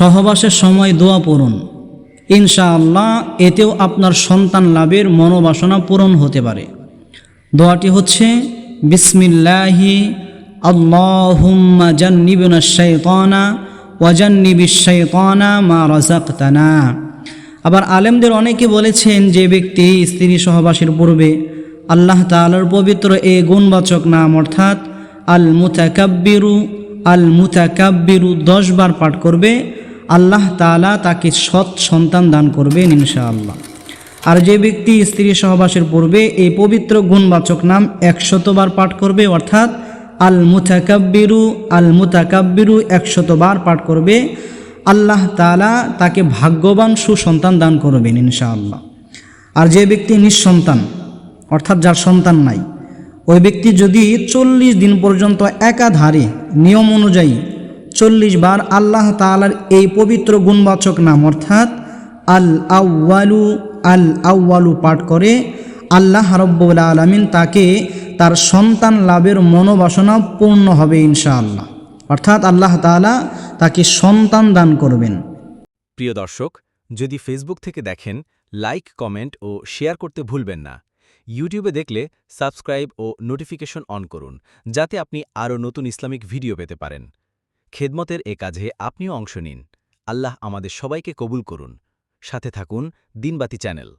সহবাসের সময় দোয়া পড়ুন। ইনশাআল্লাহ এতেও আপনার সন্তান লাভের মনোবাসনা পূরণ হতে পারে। দোয়াটি হচ্ছে, বিসমিল্লাহি, আল্লাহুম্মা জান্নিবনা শাইতানা ওয়াজান্নিবিশ শাইতানা মা রাযাকতানা। আবার আলেমদের অনেকে বলেছেন যে ব্যক্তি স্ত্রী সহবাসের পূর্বে আল্লাহ তাআলার পবিত্র এ গুণবাচক নাম অর্থাৎ আল মুতাকাব্বিরু আল মুতাকাব্বিরু দশ বার পাঠ করবে আল্লাহ তাআলা তাকে সৎ সন্তান দান করবেন ইনশাআল্লাহ। আর যে ব্যক্তি স্ত্রী সহবাসের পূর্বে এই পবিত্র গুণবাচক নাম একশতবার পাঠ করবে, অর্থাৎ আল মুতাকাব্বিরু আল মুতাকাব্বিরু একশতবার পাঠ করবে, আল্লাহ তাআলা তাকে ভাগ্যবান সুসন্তান দান করবেন ইনশাআল্লাহ। আর যে ব্যক্তি নিঃসন্তান, অর্থাৎ যার সন্তান নাই, ওই ব্যক্তি যদি চল্লিশ দিন পর্যন্ত একাধারে নিয়ম অনুযায়ী চল্লিশ বার আল্লাহ তাআলার এই পবিত্র গুণবাচক নাম, অর্থাৎ আল আউ্বালু আল আউ্বালু পাঠ করে আল্লাহ রব্বুল আলমিন তাকে তার সন্তান লাভের মনোবাসনা পূর্ণ হবে ইনশাআল্লাহ। অর্থাৎ আল্লাহ তাআলা তাকে সন্তান দান করবেন। প্রিয় দর্শক, যদি ফেসবুক থেকে দেখেন, লাইক, কমেন্ট ও শেয়ার করতে ভুলবেন না। ইউটিউবে দেখলে সাবস্ক্রাইব ও নোটিফিকেশন অন করুন, যাতে আপনি আরও নতুন ইসলামিক ভিডিও পেতে পারেন। খেদমতের এ কাজে আপনিও অংশ নিন। আল্লাহ আমাদের সবাইকে কবুল করুন। সাথে থাকুন দিনবাতি চ্যানেল।